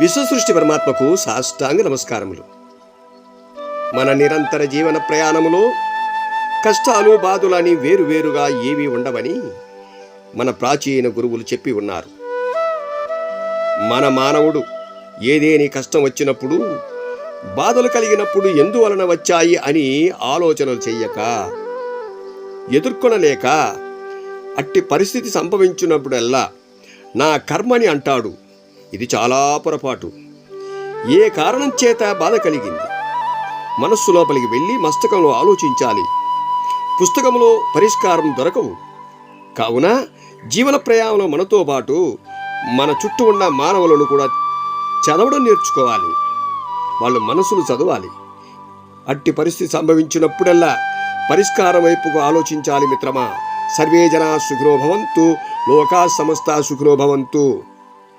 విశ్వసృష్టి పరమాత్మకు సాష్టాంగ నమస్కారములు. మన నిరంతర జీవన ప్రయాణములో కష్టాలు బాధులని వేరువేరుగా ఏమీ ఉండవని మన ప్రాచీన గురువులు చెప్పి ఉన్నారు. మన మానవుడు ఏదేని కష్టం వచ్చినప్పుడు బాధలు కలిగినప్పుడు ఎందువలన వచ్చాయి అని ఆలోచనలు చెయ్యక ఎదుర్కొనలేక అట్టి పరిస్థితి సంభవించినప్పుడల్లా నా కర్మని అంటాడు. ఇది చాలా పొరపాటు. ఏ కారణం చేత బాధ కలిగింది? మనస్సు లోపలికి వెళ్ళి మస్తకంలో ఆలోచించాలి. పుస్తకంలో పరిష్కారం దొరకవు. కావున జీవన ప్రయాణంలో మనతో పాటు మన చుట్టూ ఉన్న మానవులను కూడా చదవడం నేర్చుకోవాలి. వాళ్ళు మనసులు చదవాలి. అట్టి పరిస్థితి సంభవించినప్పుడల్లా పరిష్కారం వైపుకు ఆలోచించాలి మిత్రమా. సర్వే జనా సుఖినో భవంతు. లోకా సమస్త సుఖినో భవంతు.